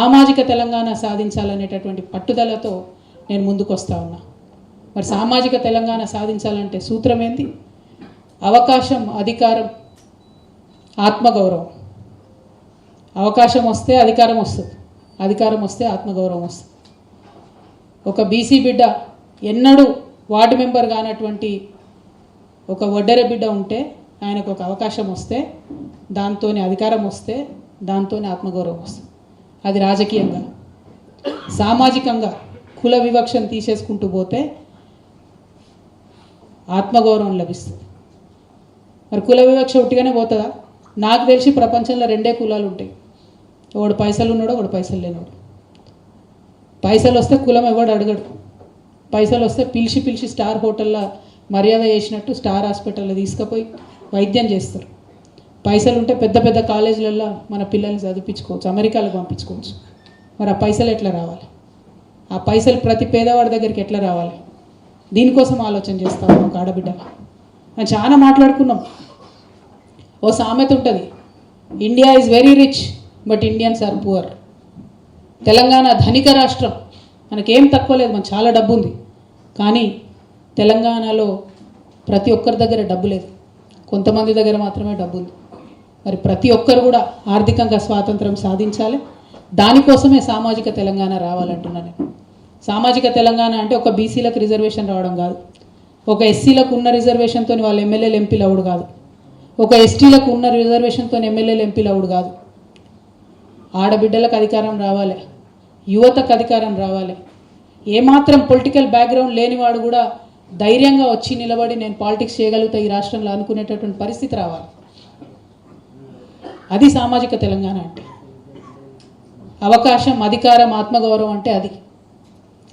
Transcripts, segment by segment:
సామాజిక తెలంగాణ సాధించాలనేటటువంటి పట్టుదలతో నేను ముందుకొస్తా ఉన్నా. మరి సామాజిక తెలంగాణ సాధించాలంటే సూత్రం ఏంది అవకాశం అధికారం ఆత్మగౌరవం. అవకాశం వస్తే అధికారం వస్తుంది. అధికారం వస్తే ఆత్మగౌరవం వస్తుంది. ఒక బీసీ బిడ్డ ఎన్నడూ వార్డు మెంబర్ కానటువంటి ఒక వడ్డెర బిడ్డ ఉంటే ఆయనకు ఒక అవకాశం వస్తే దాంతోనే అధికారం వస్తే దాంతోనే ఆత్మగౌరవం వస్తుంది. అది రాజకీయంగా. సామాజికంగా కుల వివక్షను తీసేసుకుంటూ పోతే ఆత్మగౌరవం లభిస్తుంది. మరి కుల వివక్ష ఉట్టిగానే పోతుందా? నాకు తెలిసి ప్రపంచంలో రెండే కులాలు ఉంటాయి. ఒకడు పైసలు ఉన్నాడు ఒకడు పైసలు లేనివాడు పైసలు వస్తే కులం ఎవడు అడగడు. పైసలు వస్తే పిలిచి పిలిచి స్టార్ హోటల్లో మర్యాద చేసినట్టు స్టార్ హాస్పిటల్లో తీసుకుపోయి వైద్యం చేస్తారు. పైసలు ఉంటే పెద్ద పెద్ద కాలేజీలలో మన పిల్లల్ని చదివించుకోవచ్చు అమెరికాలకు పంపించుకోవచ్చు. మరి ఆ పైసలు ఎట్లా రావాలి? ఆ పైసలు ప్రతి పేదవాడి దగ్గరికి ఎట్లా రావాలి? దీనికోసం ఆలోచన చేస్తాం ఒక ఆడబిడ్డ మేము చాలా మాట్లాడుకున్నాం. ఓ సామెత ఉంటుంది India is very rich but Indians are poor Telangana ధనిక రాష్ట్రం మనకేం తక్కువ లేదు మనకు చాలా డబ్బు ఉంది కానీ తెలంగాణలో ప్రతి ఒక్కరి దగ్గర డబ్బు లేదు. కొంతమంది దగ్గర మాత్రమే డబ్బు ఉంది మరి ప్రతి ఒక్కరు కూడా ఆర్థికంగా స్వాతంత్రం సాధించాలి. దానికోసమే సామాజిక తెలంగాణ రావాలంటున్నాను. సామాజిక తెలంగాణ అంటే ఒక బీసీలకు రిజర్వేషన్ రావడం కాదు. ఒక ఎస్సీలకు ఉన్న రిజర్వేషన్తో వాళ్ళు ఎమ్మెల్యేలు ఎంపీలు అవుడు కాదు. ఒక ఎస్టీలకు ఉన్న రిజర్వేషన్తో ఎమ్మెల్యేలు ఎంపీలు అవుడు కాదు. ఆడబిడ్డలకు అధికారం రావాలి. యువతకు అధికారం రావాలి. ఏమాత్రం పొలిటికల్ బ్యాక్గ్రౌండ్ లేనివాడు కూడా ధైర్యంగా వచ్చి నిలబడి నేను పాలిటిక్స్ చేయగలుగుతా ఈ రాష్ట్రంలో అనుకునేటటువంటి పరిస్థితి రావాలి. అది సామాజిక తెలంగాణ అంటే. అవకాశం అధికారం ఆత్మగౌరవం అంటే అది.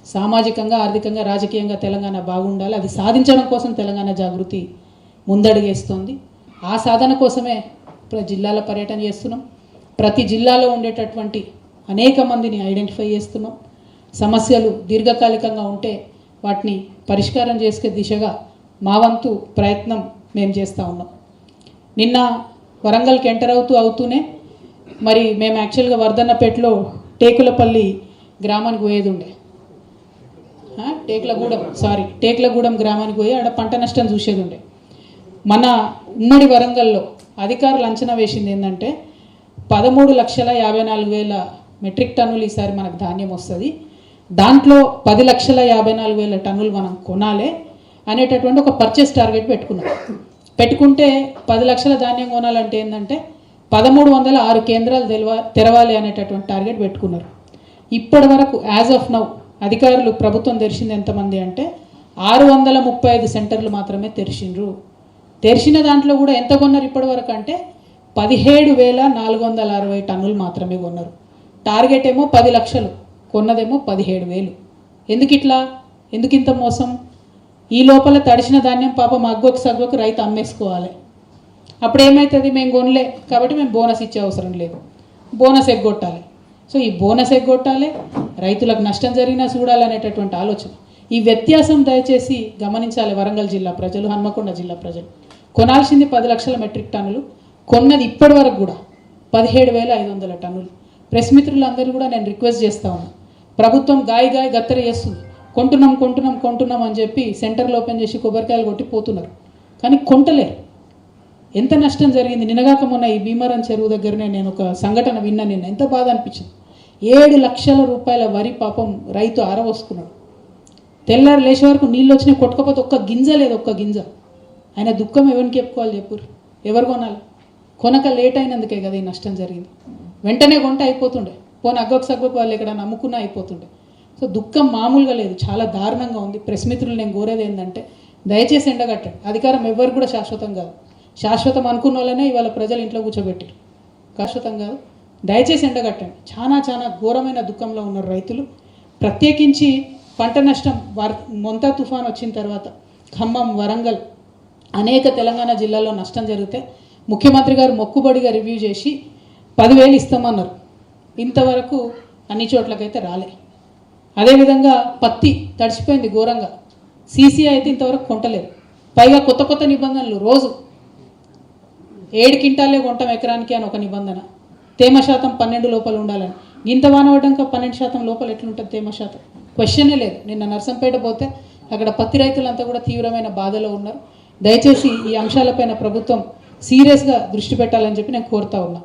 సామాజికంగా ఆర్థికంగా రాజకీయంగా తెలంగాణ బాగుండాలి. అది సాధించడం కోసం తెలంగాణ జాగృతి ముందడుగేస్తోంది ఆ సాధన కోసమే జిల్లాల పర్యటన చేస్తున్నాం. ప్రతి జిల్లాలో ఉండేటటువంటి అనేక మందిని ఐడెంటిఫై చేస్తున్నాం. సమస్యలు దీర్ఘకాలికంగా ఉంటే వాటిని పరిష్కారం చేసే దిశగా మా వంతు ప్రయత్నం మేము చేస్తూ ఉన్నాం. నిన్న వరంగల్కి ఎంటర్ అవుతూ అవుతూనే మరి మేము యాక్చువల్గా వర్ధన్నపేటలో టేకులపల్లి గ్రామానికి పోయేది ఉండే టేకులగూడెం సారీ టేకులగూడెం గ్రామానికి పోయి ఆడ పంట నష్టం చూసేది ఉండే మన ఉమ్మడి వరంగల్లో అధికారులు అంచనా వేసింది ఏంటంటే పదమూడు లక్షల యాభై నాలుగు వేల మెట్రిక్ టన్నులు ఈసారి మనకు ధాన్యం వస్తుంది. దాంట్లో పది లక్షల యాభై నాలుగు వేల టన్నులు మనం కొనాలి అనేటటువంటి ఒక పర్చేస్ టార్గెట్ పెట్టుకున్నాం. పెట్టుకుంటే పది లక్షల ధాన్యం కొనాలంటే ఏంటంటే పదమూడు వందల ఆరు కేంద్రాలు తెలవ తెరవాలి అనేటటువంటి టార్గెట్ పెట్టుకున్నారు. ఇప్పటి వరకు యాజ్ ఆఫ్ నౌ అధికారులు ప్రభుత్వం తెరిచింది ఎంతమంది అంటే ఆరు వందల ముప్పై ఐదు సెంటర్లు మాత్రమే తెరిచిండ్రు. తెరిచిన దాంట్లో కూడా ఎంత కొన్నారు ఇప్పటి వరకు అంటే పదిహేడు వేల నాలుగు వందల అరవై టన్నులు మాత్రమే కొన్నారు. టార్గెట్ ఏమో పది లక్షలు కొన్నదేమో పదిహేడు వేలు. ఎందుకు ఇట్లా ఎందుకు ఇంత మోసం? ఈ లోపల తడిసిన ధాన్యం పాపం అగ్గోకు సగ్గుకు రైతు అమ్మేసుకోవాలి. అప్పుడు ఏమవుతుంది మేము కొనలే. కాబట్టి మేము బోనస్ ఇచ్చే అవసరం లేదు. బోనస్ ఎగ్గొట్టాలి సో ఈ బోనస్ ఎగ్గొట్టాలి రైతులకు నష్టం జరిగినా చూడాలనేటటువంటి ఆలోచన. ఈ వ్యత్యాసం దయచేసి గమనించాలి వరంగల్ జిల్లా ప్రజలు హన్మకొండ జిల్లా ప్రజలు. కొనాల్సింది పది లక్షల మెట్రిక్ టన్నులు. కొన్నది ఇప్పటి వరకు కూడా పదిహేడు వేల ఐదు వందల టన్నులు. ప్రెస్ మిత్రులందరూ కూడా నేను రిక్వెస్ట్ చేస్తా ఉన్నా. ప్రభుత్వం గాయ గాయ గత్తెర చేస్తుంది. కొంటున్నాం కొంటున్నాం కొంటున్నాం అని చెప్పి సెంటర్లు ఓపెన్ చేసి కొబ్బరికాయలు కొట్టి పోతున్నారు. కానీ కొంటలేరు. ఎంత నష్టం జరిగింది? నినగాక మొన్న ఈ భీమవరం చెరువు దగ్గరనే నేను ఒక సంఘటన విన్నా నిన్న. ఎంత బాధ అనిపించింది? ఏడు లక్షల రూపాయల వరి పాపం రైతు ఆరవోసుకున్నాడు తెల్లారు లేచే వరకు నీళ్ళు వచ్చినాయి కొట్టుకపోతే ఒక్క గింజ లేదు ఒక్క గింజ. ఆయన దుఃఖం ఎవరికి చెప్పుకోవాలి చెప్పురు? ఎవరు కొనాలి? కొనక లేట్ అయినందుకే కదా ఈ నష్టం జరిగింది. వెంటనే కొంట అయిపోతుండే. పోనీ అగ్గొక సగ్గొక వాళ్ళు ఎక్కడ నమ్ముకున్నా అయిపోతుండే. సో దుఃఖం మామూలుగా లేదు. చాలా దారుణంగా ఉంది. ప్రెస్ మిత్రులు నేను కోరేది ఏంటంటే దయచేసి ఎండగట్టండి. అధికారం ఎవరు కూడా శాశ్వతం కాదు. శాశ్వతం అనుకున్న వాళ్ళనే ఇవాళ ప్రజలు ఇంట్లో కూర్చోబెట్టారు శాశ్వతం కాదు. దయచేసి ఎండగట్టండి. చాలా చాలా ఘోరమైన దుఃఖంలో ఉన్నారు రైతులు ప్రత్యేకించి పంట నష్టం వర్ మొంతా తుఫాన్ వచ్చిన తర్వాత ఖమ్మం వరంగల్ అనేక తెలంగాణ జిల్లాల్లో నష్టం జరిగితే ముఖ్యమంత్రి గారు మొక్కుబడిగా రివ్యూ చేసి పదివేలు ఇస్తామన్నారు. ఇంతవరకు అన్ని చోట్లకైతే రాలే. అదేవిధంగా పత్తి తడిచిపోయింది ఘోరంగా. సీసీ అయితే ఇంతవరకు కొంటలేదు. పైగా కొత్త కొత్త నిబంధనలు రోజు ఏడు కింటాలే కొంటాం ఎకరానికి అని ఒక నిబంధన. తేమ శాతం పన్నెండు లోపల ఉండాలని. ఇంత వాన పడ్డాక పన్నెండు శాతం లోపల ఎట్లుంటుంది తేమ శాతం? క్వశ్చనే లేదు. నిన్న నర్సంపేట పోతే అక్కడ పత్తి రైతులంతా కూడా తీవ్రమైన బాధలో ఉన్నారు. దయచేసి ఈ అంశాలపైన ప్రభుత్వం సీరియస్గా దృష్టి పెట్టాలని చెప్పి నేను కోరుతా ఉన్నా.